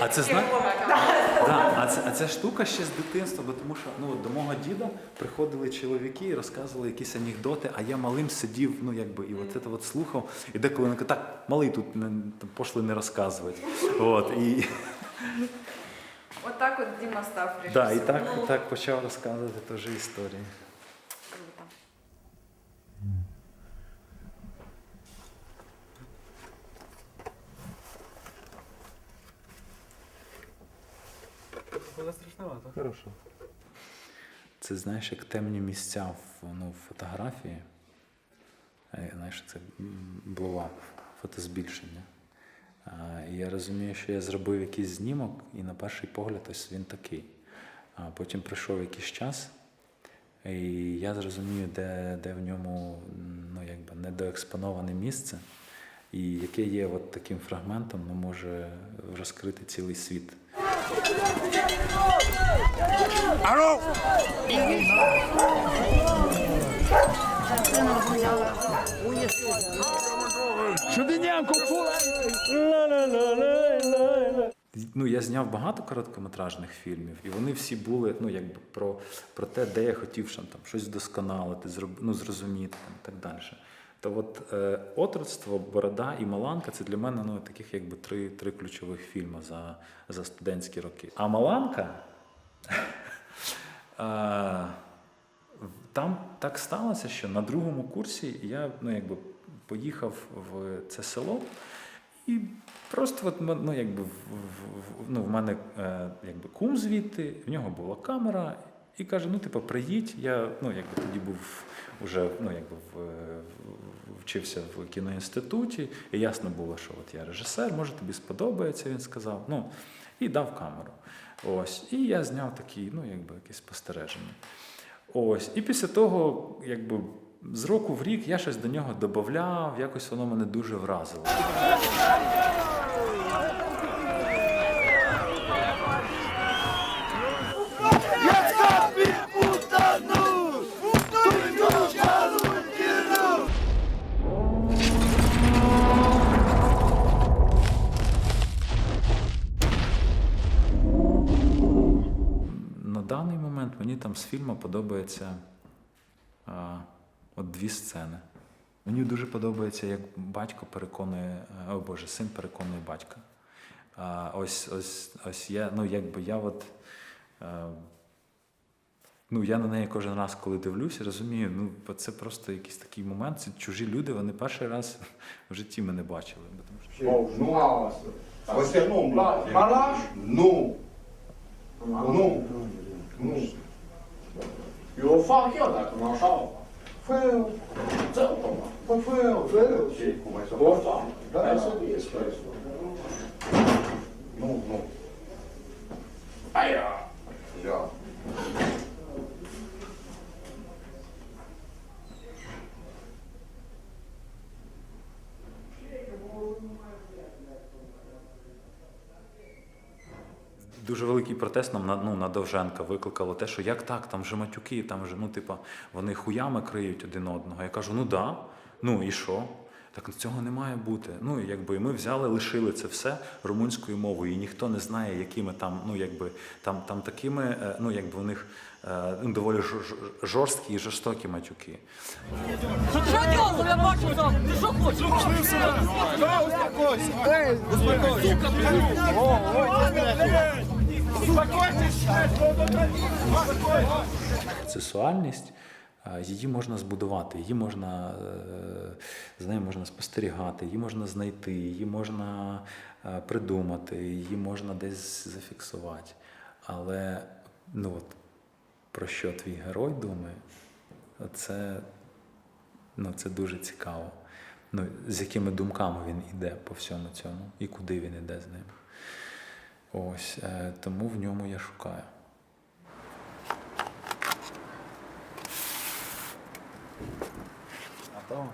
А це зна... да, а, це, а ця штука ще з дитинства, бо тому що ну, до мого діда приходили чоловіки і розказували якісь анекдоти, а я малим сидів, ну якби, і от це от слухав. І деколи вони кажуть, так, малий тут не, там, пошли не розказувати. От, і, Отак от Діма став режисером. да, і так, Ну, так почав розказувати теж історії. Було страшновато. Хорошо. Це знаєш, як темні місця в, ну, фотографії. Знаєш, це блова, фотозбільшення. А, і я розумію, що я зробив якийсь знімок, і на перший погляд ось він такий. А потім пройшов якийсь час, і я зрозумів, де, де в ньому ну, якби, недоекспоноване місце, і яке є от таким фрагментом, ну, може розкрити цілий світ. Ну, я зняв багато короткометражних фільмів, і вони всі були ну, якби про, про те, де я хотів там, щось вдосконалити, зроб, ну, зрозуміти там, і так далі. То от е, отрочство, Борода і Маланка це для мене ну, таких якби три, три ключових фільми за, за студентські роки. А Маланка. е, там так сталося, що на другому курсі я ну, якби, поїхав в це село, і просто от, ну, якби, в, в- ну, в мене е, якби, кум звідти, в нього була камера, і каже: ну, типу, приїдь. Я ну, якби, тоді був уже ну, якби, в, вчився в кіноінституті, і ясно було, що от я режисер, може тобі сподобається, він сказав. Ну, і дав камеру. Ось. І я зняв такі, ну, якби, якісь спостереження. Ось. І після того, якби з року в рік я щось до нього додавав, якось воно мене дуже вразило. Момент мені там з фільму подобається а, от дві сцени. Мені дуже подобається, як батько переконує, о Боже, син переконує батька. А, ось, ось, ось я, ну якби я от. е, Ну, я на неї кожен раз, коли дивлюся, розумію, ну це просто якийсь такий момент. Це чужі люди, вони перший раз в житті мене бачили. Тому що Bom, nossa. Você não 嗯，有发票的才能上嘛？这不吗？不会错。我上，咱俩说的也说的。弄弄，哎呀。Дуже великий протест нам на, ну, на Довженка викликало те, що як так, там же матюки, там же, ну, типа, вони хуями криють один одного. Я кажу, ну да, ну і що? Так цього не має бути. Ну, якби ми взяли, лишили це все румунською мовою, і ніхто не знає, якими там, ну якби там, там такими, е, ну якби у них е, ну, доволі жор- жор- жорсткі і жорстокі матюки. Що ти? Я бачу там. Ти що хочеш? Процесуальність, е, її можна збудувати, її можна е, з нею можна спостерігати, її можна знайти, її можна е, придумати, її можна десь зафіксувати. Але ну, от, про що твій герой думає, це, ну, це дуже цікаво. Ну, з якими думками він йде по всьому цьому і куди він йде з ним. Ось, е, тому в ньому я шукаю. Готово?